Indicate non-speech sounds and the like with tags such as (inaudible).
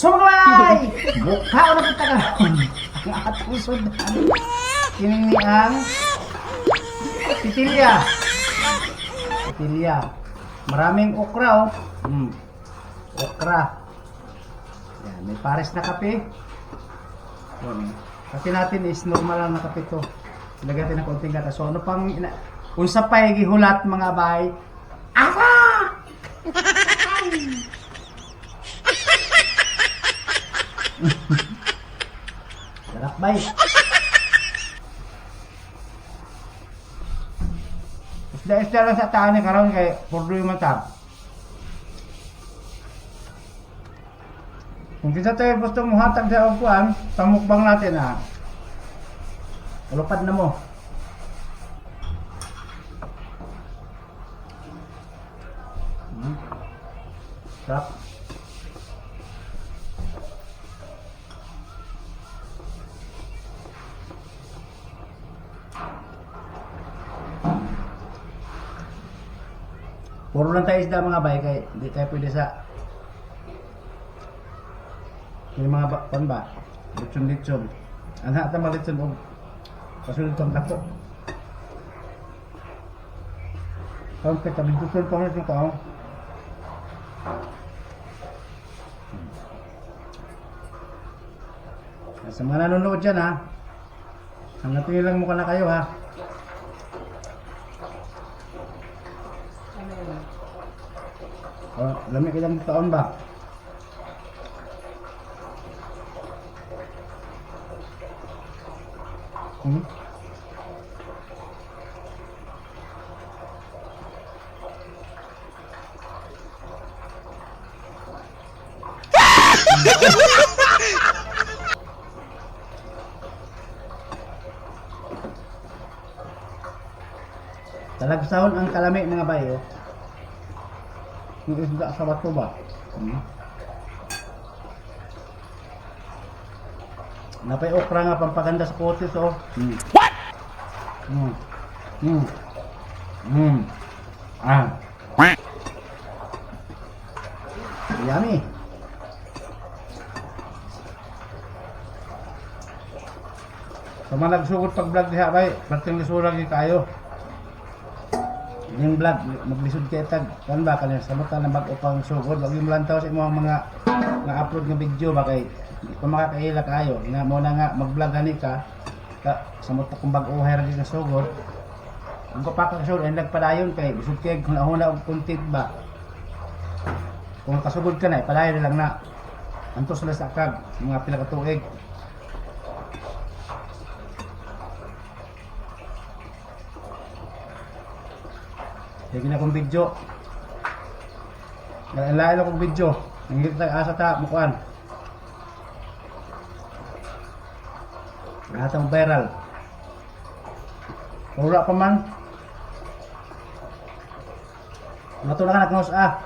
Sumagay! Bukha (laughs) na kita ka. Ang atong sudan. Kining ni ang titilya. Titilya. Maraming okra oh. Hmm. Okra. Yan, may pares na kape. Yan. Kape natin is normal lang na kape to. Lagyan natin ng konting gata. So ano pang ina unsa pa gihulat mga bay? Asa! (laughs) Sarap bay. Isda-isda lang sa taan ni karon kay purdo yung mata. Kung kita tayo gusto mo hatag sa upuan, pamukbang natin ah. Ulupad na mo. Hmm. Sarap. Puro lang tayo isda mga bay, kay hindi tayo pwede sa yung mga ba- pan ba? Litson-litson. Ang hata mga litson o kasunod itong dako. Kung kita, bigdusun pa rin ito oh. Sa mga nanonood dyan ha, ang natingin lang mukha na kayo ha. Oh, lamig ilang taon ba? Hmm? (laughs) Talagsahon ang kalami mga bayo. Yung isda sa bato ba? Hmm? Napay okra nga pampaganda sa potis oh. Hmm. What? Hmm. Hmm. Hmm. Ah. Yummy. Sa mga nagsugod pag vlog diha bay, perting lisurag yung kayo. Yung vlog, maglisod kay tag, kan ba kanina sa mata ng bag upang sugod, wag yung lantaw sa imong mga nga upload nga video ba kay pa makakaila kayo. Nga mo na nga mag-vlog ani ka, ka sa mata kung bag uhay ra nga sugod. Ang kapaka sugod ay nagpadayon kay bisud kay kung nauna og content ba. Kung kasugod ka na, padayon na lang na. Antos na sa kag, mga pila ka tuig. Sige na kong video. Lain lang kong video. Nangit tayo asa ta, mukuan. Atang viral. Wala pa man. Mato na ka nagnos ah.